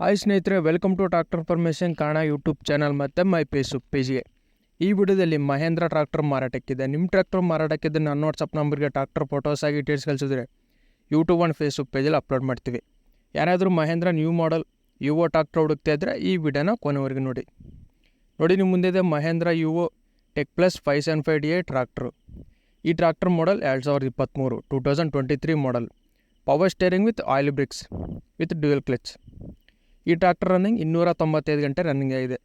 Hi ಸ್ನೇಹಿತರೆ welcome to tractor permission ಕಾಣ YouTube channel ಮತ್ತು ಮೈ ಫೇಸ್ಬುಕ್ ಪೇಜ್ಗೆ ಈ ವಿಡಿಯೋದಲ್ಲಿ ಮಹೇಂದ್ರ ಟ್ರಾಕ್ಟರ್ ಮಾರಾಟಕ್ಕಿದೆ. ನಿಮ್ಮ ಟ್ರಾಕ್ಟರ್ ಮಾರಾಟಕ್ಕಿದೆ ನನ್ನ ವಾಟ್ಸಪ್ ನಂಬರ್ಗೆ ಟ್ರಾಕ್ಟರ್ ಫೋಟೋಸ್ ಆಗಿ ಡೀಟೇಲ್ಸ್ ಕಳಿಸಿದ್ರೆ ಯೂಟ್ಯೂಬ್ ಆ್ಯಂಡ್ ಫೇಸ್ಬುಕ್ ಪೇಜಲ್ಲಿ ಅಪ್ಲೋಡ್ ಮಾಡ್ತೀವಿ. ಯಾರಾದರೂ Mahindra new model Yuvo tractor ಹುಡುಕ್ತಾ ಇದ್ದರೆ ಈ ವಿಡಿಯೋನ ಕೊನೆವರೆಗೂ ನೋಡಿ. ನೋಡಿ ನಿಮ್ಮ ಮುಂದೆ ಇದೆ Mahindra Yuvo tech plus five seven five D A tractor ಈ ಟ್ರಾಕ್ಟರ್ ಮಾಡಲ್ ಎರಡು ಸಾವಿರದ ಇಪ್ಪತ್ತ್ಮೂರು two thousand twenty three model power steering with oil brakes with dual clutch ಈ ಟ್ರ್ಯಾಕ್ಟರ್ ರನ್ನಿಂಗ್ ಇನ್ನೂರ ತೊಂಬತ್ತೈದು ಗಂಟೆ ರನ್ನಿಂಗ್ ಆಗಿದೆ.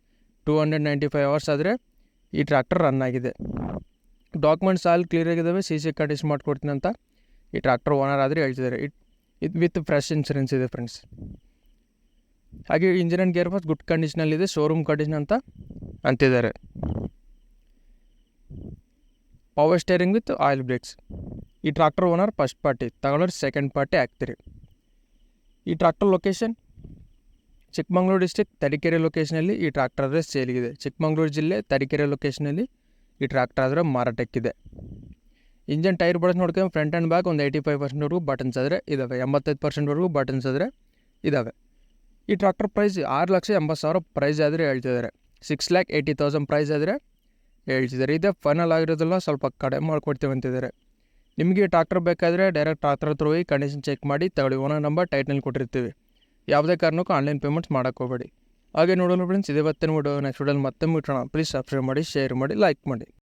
Two hundred ninety five hours ಆದರೆ ಈ ಟ್ರ್ಯಾಕ್ಟರ್ ರನ್ ಆಗಿದೆ. ಡಾಕ್ಯುಮೆಂಟ್ಸ್ ಆಲ್ ಕ್ಲಿಯರ್ ಆಗಿದ್ದಾವೆ ಸಿ ಸಿ ಕಂಡೀಷನ್ ಮಾಡ್ಕೊಡ್ತೀನಿ ಅಂತ ಈ ಟ್ರ್ಯಾಕ್ಟರ್ ಓನರ್ ಆದರೆ ಹೇಳ್ತಿದ್ದಾರೆ. ಇಟ್ ಇದು ವಿತ್ ಫ್ರೆಶ್ ಇನ್ಶೂರೆನ್ಸ್ ಇದೆ ಫ್ರೆಂಡ್ಸ್ ಹಾಗೆ engine and gear box good ಕಂಡೀಷನಲ್ಲಿದೆ showroom condition ಅಂತ ಅಂತಿದ್ದಾರೆ. Power steering with oil brakes ಈ ಟ್ರಾಕ್ಟರ್ ಓನರ್ ಫಸ್ಟ್ ಪಾರ್ಟಿ ತಗೊಂಡ್ರೆ ಸೆಕೆಂಡ್ ಪಾರ್ಟಿ ಆಗ್ತೀರಿ. ಈ tractor location Chikmagalur district Tarikere ಲೊಕೇಶನಲ್ಲಿ ಈ ಟ್ರಾಕ್ಟರ್ ಆದರೆ ಸೇಲಿಗಿದೆ ಚಿಕ್ಕಮಂಗ್ಳೂರು ಜಿಲ್ಲೆ ತರೀಕೆರೆ ಲೊಕೇಶನಲ್ಲಿ ಈ ಟ್ರಾಕ್ಟರ್ ಆದರೆ ಮಾರಾಟಕ್ಕಿದೆ. ಇಂಜನ್ ಟೈರ್ ಬಳಸಿ ನೋಡ್ಕೊಂಡು ಫ್ರಂಟ್ ಆ್ಯಂಡ್ ಬ್ಯಾಕ್ ಒಂದು ಏಯ್ಟಿ ಫೈವ್ ಪರ್ಸೆಂಟ್ವರೆಗೂ ಬಟನ್ಸ್ ಆದರೆ ಇದ್ದಾವೆ ಎಂಬತ್ತೈದು ಪರ್ಸೆಂಟ್ವರೆಗೂ ಬಟನ್ಸ್ ಆದರೆ ಇದ್ದಾವೆ ಈ ಟ್ರಾಕ್ಟರ್ ಪ್ರೈಸ್ ಆರು ಲಕ್ಷ ಎಂಬತ್ತು ಸಾವಿರ ಪ್ರೈಸ್ ಆದರೆ ಹೇಳ್ತಿದ್ದಾರೆ. Six lakh eighty thousand price ಆದರೆ ಹೇಳ್ತಿದ್ದಾರೆ. ಇದೇ ಫೈನಲ್ ಆಗಿರೋದಲ್ಲ ಸ್ವಲ್ಪ ಕಡಿಮೆ ಮಾಡಿಕೊಡ್ತೀವಿ ಅಂತಿದ್ದಾರೆ. ನಿಮಗೆ ಟ್ರಾಕ್ಟರ್ ಬೇಕಾದರೆ ಡೈರೆಕ್ಟ್ ಟ್ರಾಕ್ಟರ್ ಹತ್ರ ಹೋಗಿ ಕಂಡೀಷನ್ ಚೆಕ್ ಮಾಡಿ ತಗೊಳ್ಳಿ. ಓನರ್ ನಂಬರ್ ಟೈಟ್ನಲ್ಲಿ ಕೊಟ್ಟಿರ್ತೀವಿ. ಯಾವುದೇ ಕಾರಣಕ್ಕೂ ಆನ್ಲೈನ್ ಪೇಮೆಂಟ್ಸ್ ಮಾಡೋಕ್ಕೆ ಹೋಗಬೇಡಿ. ಹಾಗೆ ನೋಡೋಣ ಫ್ರೆಂಡ್ಸ್ ಬತ್ತೆ ವಿಡಿಯೋ ನೆಕ್ಸ್ಟ್ ವಿಡಿಯೋಲಿ ಮತ್ತೆ ಮುಟ್ಟೋಣ ಪ್ಲೀಸ್ ಸಬ್ಸ್ಕ್ರೈಬ್ ಮಾಡಿ ಶೇರ್ ಮಾಡಿ ಲೈಕ್ ಮಾಡಿ.